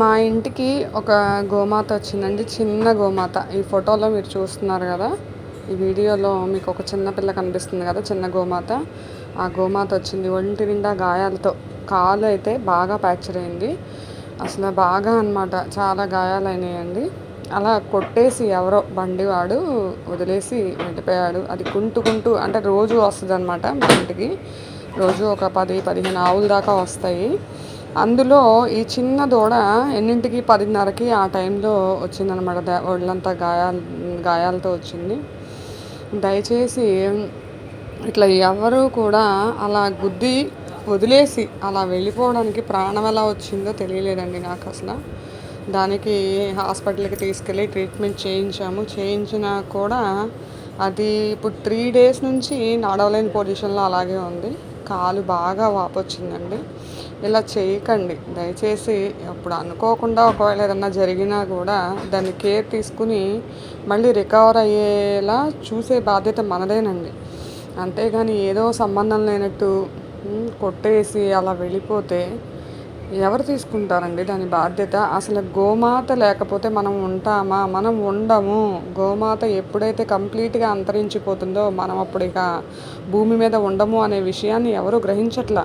మా ఇంటికి ఒక గోమాత వచ్చిందండి చిన్న గోమాత. ఈ ఫోటోలో మీరు చూస్తున్నారు కదా ఈ వీడియోలో మీకు ఒక చిన్న పిల్ల కనిపిస్తుంది కదా చిన్న గోమాత. ఆ గోమాత వచ్చింది ఒంటి నిండా గాయాలతో. కాలు అయితే బాగా ఫ్రాక్చర్ అయింది. అసలు బాగా అనమాట చాలా గాయాలు అయినాయండి. అలా కొట్టేసి ఎవరో బండి వాడు వదిలేసి వెళ్ళిపోయాడు. అది కుంటుకుంటూ అంటే రోజు వస్తుంది అనమాట మా ఇంటికి. రోజు ఒక పది పదిహేను ఆవుల దాకా వస్తాయి. అందులో ఈ చిన్న దూడ ఎన్నింటికి? పదిన్నరకి ఆ టైంలో వచ్చిందనమాట ఒళ్ళంతా గాయాలు గాయాలతో వచ్చింది. దయచేసి ఇట్లా ఎవరు కూడా అలా గుద్ది వదిలేసి అలా వెళ్ళిపోవడానికి ప్రాణం ఎలా వచ్చిందో తెలియలేదండి నాకు అసలు. దానికి హాస్పిటల్కి తీసుకెళ్ళి ట్రీట్మెంట్ చేయించాము. చేయించినా కూడా అది ఇప్పుడు త్రీ డేస్ నుంచి నడవలేని పొజిషన్లో అలాగే ఉంది. కాలు బాగా వాపొచ్చిందండి. ఇలా చేయకండి. దయచేసి అప్పుడు అనుకోకుండా ఒకవేళ ఏదన్నా జరిగినా కూడా దాన్ని కేర్ తీసుకుని మళ్ళీ రికవర్ అయ్యేలా చూసే బాధ్యత మనదేనండి. అంతేగాని ఏదో సంబంధం లేనట్టు కొట్టేసి అలా వెళ్ళిపోతే ఎవరు తీసుకుంటారండి దాని బాధ్యత? అసలు గోమాత లేకపోతే మనం ఉంటామా? మనం ఉండము. గోమాత ఎప్పుడైతే కంప్లీట్గా అంతరించిపోతుందో మనం అప్పుడు ఇక భూమి మీద ఉండము అనే విషయాన్ని ఎవరు గ్రహించట్లా?